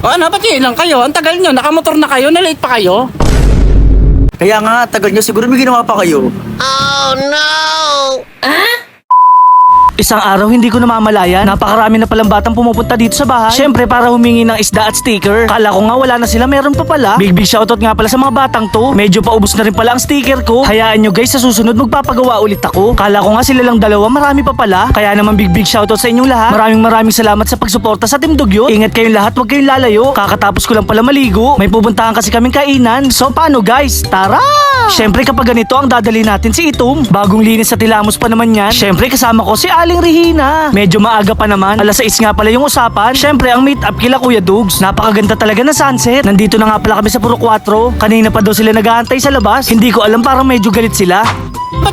O ano, ba't yun lang kayo? Ang tagal nyo, nakamotor na kayo, na-late pa kayo. Kaya nga, tagal nyo. Siguro may ginawa pa kayo. Isang araw hindi ko namamalayan, napakarami na palang batang pumupunta dito sa bahay. Siyempre para humingi ng isda at sticker. Kala ko nga wala na sila, meron pa pala. Big big shoutout nga pala sa mga batang to. Medyo paubos na rin pala ang sticker ko. Hayaan nyo guys, sa susunod magpapagawa ulit ako. Kala ko nga sila lang dalawa, marami pa pala. Kaya naman big big shoutout sa inyong lahat. Maraming maraming salamat sa pagsuporta sa Team Dugyot. Ingat kayong lahat, huwag kayong lalayo. Kakatapos ko lang pala maligo. May pupuntahan kasi kaming kainan. So paano guys? Tara! Siyempre kapag ganito ang dadali natin si Itom. Bagong linis sa Tilamos pa naman yan. Siyempre kasama ko si Aling Regina. Medyo maaga pa naman. Alas 6 nga pala yung usapan. Siyempre ang meet up kila Kuya Dugs. Napakaganda talaga ng sunset. Nandito na nga pala kami sa Puro 4. Kanina pa daw sila naghahantay sa labas. Hindi ko alam parang medyo galit sila.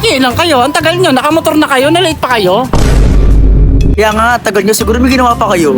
Yun lang kayo? Ang tagal nyo, nakamotor na kayo, na-late pa kayo. Kaya nga, tagal nyo. Siguro may ginawa pa kayo.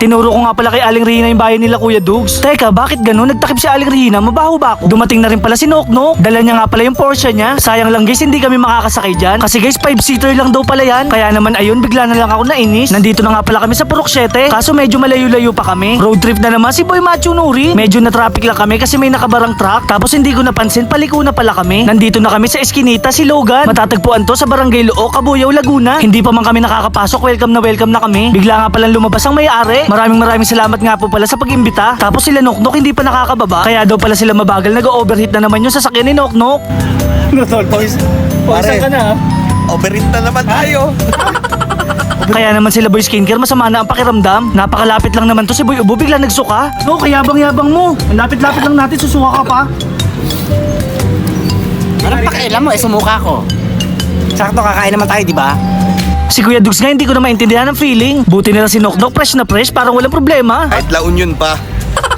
Tinuro ko nga pala kay Aling Rihina yung bahay nila Kuya Dugs. Teka, bakit ganun? Nagtakip si Aling Rihina, mabaho ba ako? Dumating na rin pala si Noknok. Dala niya nga pala yung Porsche niya. Sayang lang guys, hindi kami makakasakay dyan. Kasi guys, 5-seater lang daw pala yan. Kaya naman ayun, bigla na lang ako nainis. Nandito na nga pala kami sa 7. Kaso medyo malayo-layo pa kami. Road trip na naman si Boy Macho Nuri. Medyo na traffic lang kami kasi may nakabarang truck. Tapos hindi ko napansin, paliko na pala kami. Nandito na kami sa Eskinita, si Logan. Matatagpuan to sa Barangay Loo, Kabuyaw, Laguna. Hindi pa man kami nakakapasok, welcome na welcome na kami. Bigla nga palang lumabas ang may-ari. Maraming maraming salamat nga po pala sa pag-imbita. Tapos sila Noknok hindi pa nakakababa. Kaya daw pala sila mabagal, nag-overheat na naman yung sasakyan ni Noknok. No, tol. Boys. Pare. ka na Overheat na naman tayo. Kaya naman sila Boy Skincare, masama na ang pakiramdam. Napakalapit lang naman to si Boy Ubo, bigla nagsuka. No, kayabang-yabang mo. Ang lapit-lapit lang natin, susuka ka pa. Anong pakialam mo, eh, sumuka ko. Sakto, kakain naman tayo, di ba? Si Kuya Dugs nga hindi ko na maintindihan ang feeling. Buti nila si Noknok, fresh na fresh, parang walang problema. Kahit La Union pa.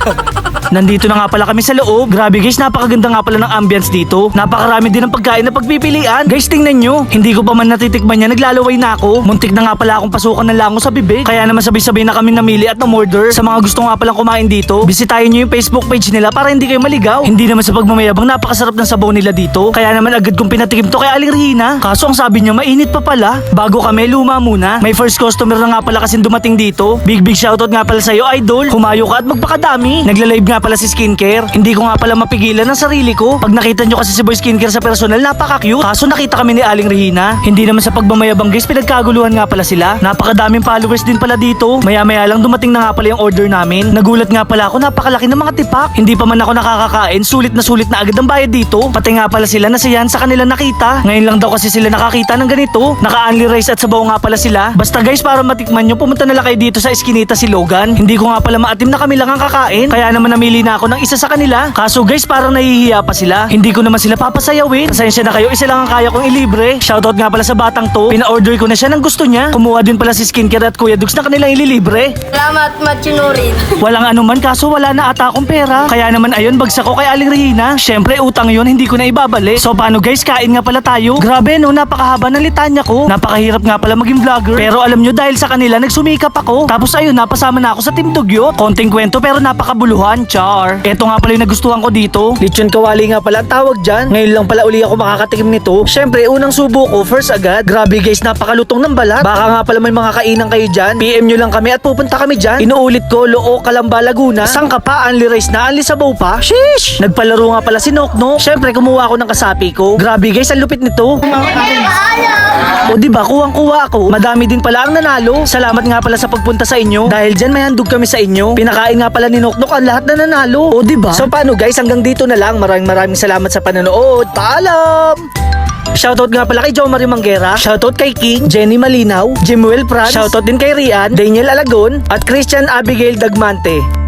Nandito na nga pala kami sa loob. Grabe guys, napakaganda nga pala ng ambience dito. Napakarami din ng pagkain na pagpipilian. Guys, tingnan nyo. Hindi ko pa man natitikman niya, naglalaway na ako. Muntik na nga pala akong pasukan ng lango sa bibig. Kaya naman sabay-sabay na kami namili at na-order. Sa mga gusto nga palang kumain dito, bisitahin nyo yung Facebook page nila para hindi kayo maligaw. Hindi naman sa pagmamayabang napakasarap ng sabaw nila dito. Kaya naman agad kong pinatikim to kay Aling Rihina. Kaso ang sabi niya, mainit pa pala. Bago kami, luma muna. May first customer na nga pala kasi dumating dito. Big big shoutout nga pala sa'yo, idol. Humayo ka at magpakadami. Nagla-live nga pala si Skincare. Hindi ko nga pala mapigilan ang sarili ko. Pag nakita nyo kasi si Boy Skincare sa personal, napaka-cute. Kaso nakita kami ni Aling Regina. Hindi naman sa pagmamayabang guys, pinagkaguluhan nga pala sila. Napakadaming followers din pala dito. Maya-maya lang dumating na nga pala yung order namin. Nagulat nga pala ako, napakalaki ng mga tipak. Hindi pa man ako nakakakain, sulit na sulit na agad ang bayad dito. Pati nga pala sila nasiyahan sa kanila nakita. Ngayon lang daw kasi sila nakakita ng ganito. Naka-only rice at sabaw nga pala sila. Basta guys, para matikman nyo, pumunta na lang kayo dito sa Eskinita si Logan. Hindi ko nga pala maatim na kami lang ang kakain. Kaya naman namili na ako ng isa sa kanila. Kaso guys, parang nahihiya pa sila. Hindi ko naman sila papasayawin. Pasensya na kayo, isa lang ang kaya kong ilibre. Shoutout nga pala sa batang to. Pina-order ko na siya ng gusto niya. Kumuha din pala si Skincare at Kuya Dugs na kanilang ililibre. Salamat, Machunurin. Walang anuman kaso wala na ata akong pera. Kaya naman ayun, bagsak ko kay Aling Regina. Syempre utang yon hindi ko na ibabalik. So paano guys, kain nga pala tayo. Grabe no, napakahaba ng litanya ko. Napakahirap nga pala maging vlogger. Pero alam nyo dahil sa kanila, nagsumikap ako. Tapos ayun, napasama na ako sa Team Dugyot. Konting kwento pero napakabuluhan, char. Eto nga pala yung nagustuhan ko dito. Lechon kawali nga pala ang tawag dyan. Ngayon lang pala uli ako makakatikim nito. Syempre, unang subo ko, first agad. Grabe guys, napakalutong ng balat. Baka nga pala may mga kainan kayo dyan. PM nyo lang kami at pupunta kami dyan. Inuulit ko, Loo, Kalamba, Laguna. Sangka pa, Anli Rice na, Anli Sabaw pa. Sheesh! Nagpalaro nga pala si Nokno. Syempre, kumuha ako ng kasapi ko. Grabe guys, ang lupit nito. O di ba, kuwang-kuwa ako. Madami din pala ang nanalo. Salamat nga pala sa pagpunta sa inyo. Dahil dyan may handog kami sa inyo. Pinakain nga pala ni Noknok ang lahat na nanalo. O di ba? So paano guys, hanggang dito na lang. Maraming maraming salamat sa panonood. Paalam! Shoutout nga pala kay Jo Marie shoutout kay King, Jenny Malinaw, Jimuel Prats, shoutout din kay Rian, Daniel Alagon, at Christian Abigail Dagmante.